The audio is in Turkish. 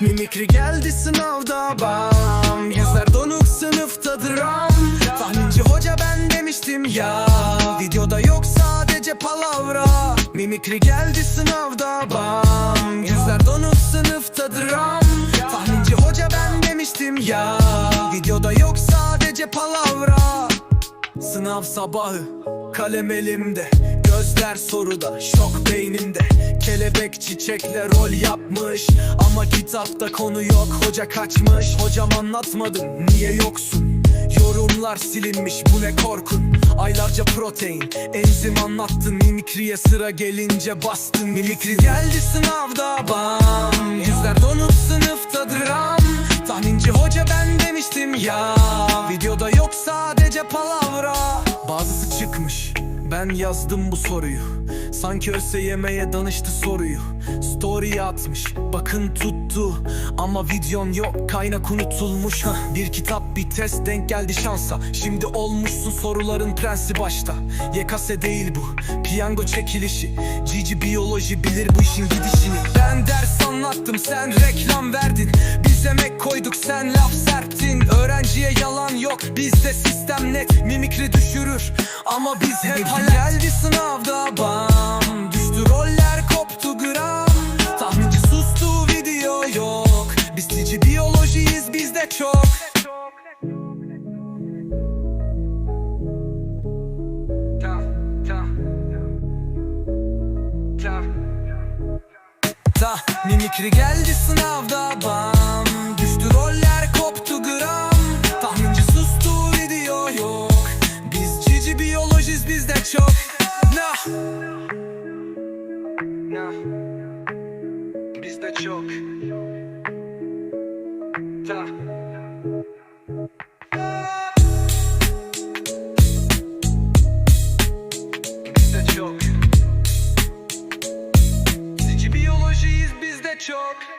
Mimikri geldi sınavda bam Gözler donuk sınıfta dram Tahminci hoca ben demiştim ya. Videoda yok sadece palavra. Mimikri geldi sınavda bam Gözler donuk sınıfta dram Tahminci hoca ben demiştim ya. Videoda yok sadece palavra. Sınav sabahı kalem elimde. Gözler soruda şok beynimde. Kelebek çiçekle rol yapmış Ama kitapta konu yok hoca kaçmış. Hocam anlatmadım niye yoksun? Yorumlar silinmiş bu ne korkun? Aylarca protein enzim anlattın. Mimikriye sıra gelince bastın. Mimikri geldi sınavda bam. Yüzler donup sınıfta dram Tahminci hoca ben demiştim ya. Videoda yok sadece palavra. Bazısı çıkmış ben yazdım bu soruyu. Sanki ÖSYM'ye danıştı soruyu. Story atmış bakın tuttu. Ama videon yok kaynak unutulmuş. Hah, Bir kitap bir test denk geldi şansa. Şimdi olmuşsun soruların prensi başta. YKS değil bu piyango çekilişi. Cici biyoloji bilir bu işin gidişini. Ben ders anlattım sen reklam verdin. Biz emek koyduk sen laf serptin Öğrenciye yalan yok bizde sistem net. Mimikri düşürür ama biz hep hayal. Geldi sınavda bam Düştü roller koptu gram. Tahminci sustu video yok. Biz cici biyolojiyiz bizde çok. Ta, ta, ta. Ta mimikri geldi sınavda bam Bizde çok. Ta. Bizde çok. Cici biyolojiyiz bizde çok